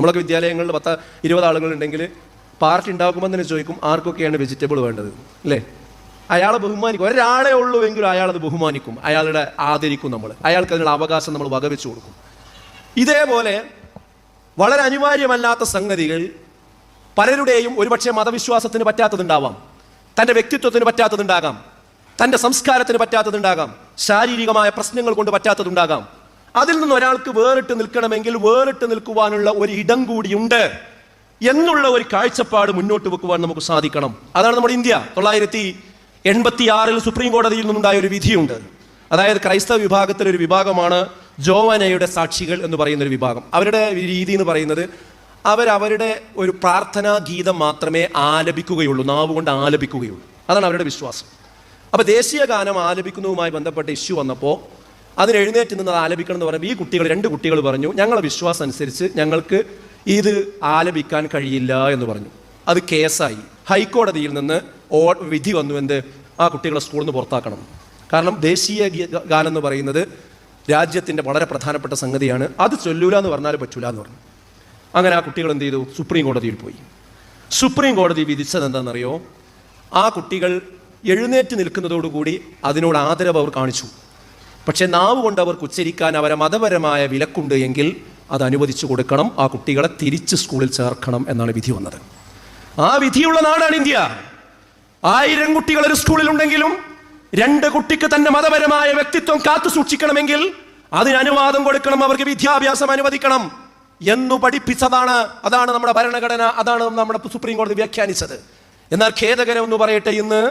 നമ്മളൊക്കെ വിദ്യാലയങ്ങളിൽ പത്ത് ഇരുപത് ആളുകളുണ്ടെങ്കിൽ പാർട്ടി ഉണ്ടാക്കുമ്പോൾ തന്നെ ചോദിക്കും ആർക്കൊക്കെയാണ് വെജിറ്റബിൾ വേണ്ടത്? അല്ലേ? അയാളെ ബഹുമാനിക്കും. ഒരാളെ ഉള്ളൂ എങ്കിലും അയാളത് ബഹുമാനിക്കും. അയാളുടെ ആദരിക്കും നമ്മൾ. അയാൾക്ക് അതിനുള്ള അവകാശം നമ്മൾ വകവെച്ചു കൊടുക്കും. ഇതേപോലെ വളരെ അനിവാര്യമല്ലാത്ത സംഗതികൾ പലരുടെയും ഒരുപക്ഷെ മതവിശ്വാസത്തിന് പറ്റാത്തതുണ്ടാവാം. തന്റെ വ്യക്തിത്വത്തിന് പറ്റാത്തതുണ്ടാകാം. തന്റെ സംസ്കാരത്തിന് പറ്റാത്തതുണ്ടാകാം. ശാരീരികമായ പ്രശ്നങ്ങൾ കൊണ്ട് പറ്റാത്തതുണ്ടാകാം. അതിൽ നിന്ന് ഒരാൾക്ക് വേറിട്ട് നിൽക്കണമെങ്കിൽ വേറിട്ട് നിൽക്കുവാനുള്ള ഒരു ഇടം കൂടിയുണ്ട് എന്നുള്ള ഒരു കാഴ്ചപ്പാട് മുന്നോട്ട് വെക്കുവാൻ നമുക്ക് സാധിക്കണം. അതാണ് നമ്മുടെ ഇന്ത്യ. തൊള്ളായിരത്തി എൺപത്തി ആറിൽ സുപ്രീം കോടതിയിൽ നിന്നുണ്ടായ ഒരു വിധിയുണ്ട്. അതായത് ക്രൈസ്തവ വിഭാഗത്തിലെ ഒരു വിഭാഗമാണ് ജോവനയുടെ സാക്ഷികൾ എന്ന് പറയുന്ന ഒരു വിഭാഗം. അവരുടെ രീതി എന്ന് പറയുന്നത് അവരവരുടെ ഒരു പ്രാർത്ഥനാ ഗീതം മാത്രമേ ആലപിക്കുകയുള്ളൂ നാവ് കൊണ്ട് ആലപിക്കുകയുള്ളൂ. അതാണ് അവരുടെ വിശ്വാസം. അപ്പോൾ ദേശീയ ഗാനം ആലപിക്കുന്നതുമായി ബന്ധപ്പെട്ട ഇഷ്യൂ വന്നപ്പോൾ അതിന് എഴുന്നേറ്റ് നിന്ന് അത് ആലപിക്കണം എന്ന് പറയുമ്പോൾ ഈ കുട്ടികൾ രണ്ട് കുട്ടികൾ പറഞ്ഞു ഞങ്ങളെ വിശ്വാസം അനുസരിച്ച് ഞങ്ങൾക്ക് ഇത് ആലപിക്കാൻ കഴിയില്ല എന്ന് പറഞ്ഞു. അത് കേസായി. ഹൈക്കോടതിയിൽ നിന്ന് ഓ വിധി വന്നു. എന്ത്? ആ കുട്ടികളെ സ്കൂളിൽ നിന്ന് പുറത്താക്കണം. കാരണം ദേശീയ ഗാനം എന്ന് പറയുന്നത് രാജ്യത്തിന്റെ വളരെ പ്രധാനപ്പെട്ട സംഗതിയാണ്. അത് ചൊല്ലൂല എന്ന് പറഞ്ഞാൽ പറ്റൂല എന്ന് പറഞ്ഞു. അങ്ങനെ ആ കുട്ടികൾ എന്ത് ചെയ്തു? സുപ്രീം കോടതിയിൽ പോയി. സുപ്രീം കോടതി വിധിച്ചത് എന്താണെന്നറിയോ? ആ കുട്ടികൾ എഴുന്നേറ്റ് നിൽക്കുന്നതോടുകൂടി അതിനോട് ആദരവ് അവർ കാണിച്ചു. പക്ഷെ നാവ് കൊണ്ട് അവർക്ക് ഉച്ചരിക്കാൻ അവരെ മതപരമായ വിലക്കുണ്ട് എങ്കിൽ അത് അനുവദിച്ചു കൊടുക്കണം. ആ കുട്ടികളെ തിരിച്ച് സ്കൂളിൽ ചേർക്കണം എന്നാണ് വിധി വന്നത്. ആ വിധിയുള്ള നാടാണ് ഇന്ത്യ. ആയിരം കുട്ടികൾ ഒരു സ്കൂളിലുണ്ടെങ്കിലും രണ്ട് കുട്ടിക്ക് തന്നെ മതപരമായ വ്യക്തിത്വം കാത്തു സൂക്ഷിക്കണമെങ്കിൽ അതിന് അനുവാദം കൊടുക്കണം അവർക്ക് വിദ്യാഭ്യാസം അനുവദിക്കണം എന്നു പഠിപ്പിച്ചതാണ്. അതാണ് നമ്മുടെ ഭരണഘടന അതാണ് നമ്മുടെ സുപ്രീം കോടതി വ്യാഖ്യാനിച്ചത്. എന്നാൽ ഖേദകരം എന്ന് പറയട്ടെ ഇന്ന്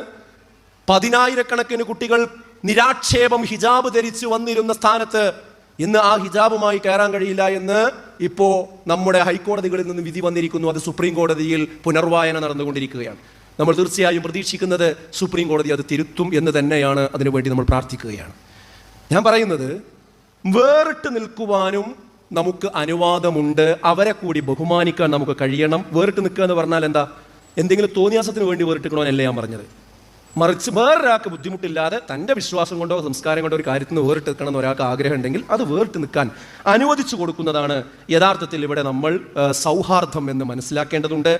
പതിനായിരക്കണക്കിന് കുട്ടികൾ നിരാക്ഷേപം ഹിജാബ് ധരിച്ചു വന്നിരുന്ന സ്ഥാനത്ത് ഇന്ന് ആ ഹിജാബുമായി കയറാൻ കഴിയില്ല എന്ന് ഇപ്പോൾ നമ്മുടെ ഹൈക്കോടതികളിൽ നിന്ന് വിധി വന്നിരിക്കുന്നു. അത് സുപ്രീം കോടതിയിൽ പുനർവായന നടന്നുകൊണ്ടിരിക്കുകയാണ്. നമ്മൾ തീർച്ചയായും പ്രതീക്ഷിക്കുന്നത് സുപ്രീം കോടതി അത് തിരുത്തും എന്ന് തന്നെയാണ് അതിനുവേണ്ടി നമ്മൾ പ്രാർത്ഥിക്കുകയാണ്. ഞാൻ പറയുന്നത് വേറിട്ട് നിൽക്കുവാനും നമുക്ക് അനുവാദമുണ്ട്. അവരെ കൂടി ബഹുമാനിക്കാൻ നമുക്ക് കഴിയണം. വേറിട്ട് നിൽക്കുക എന്ന് പറഞ്ഞാൽ എന്താ? എന്തെങ്കിലും തോന്നിയാസത്തിന് വേണ്ടി വേറിട്ടിക്കണമെന്നല്ല ഞാൻ പറഞ്ഞത്. മറിച്ച് വേറൊരാൾക്ക് ബുദ്ധിമുട്ടില്ലാതെ തന്റെ വിശ്വാസം കൊണ്ടോ സംസ്കാരം കൊണ്ടോ ഒരു കാര്യത്തിൽ നിന്ന് വേറിട്ട് നിൽക്കണം എന്ന് ഒരാൾക്ക് ആഗ്രഹം ഉണ്ടെങ്കിൽ അത് വേറിട്ട് നിൽക്കാൻ അനുവദിച്ചു കൊടുക്കുന്നതാണ് യഥാർത്ഥത്തിൽ ഇവിടെ നമ്മൾ സൗഹാർദ്ദം എന്ന് മനസ്സിലാക്കേണ്ടതുണ്ട്.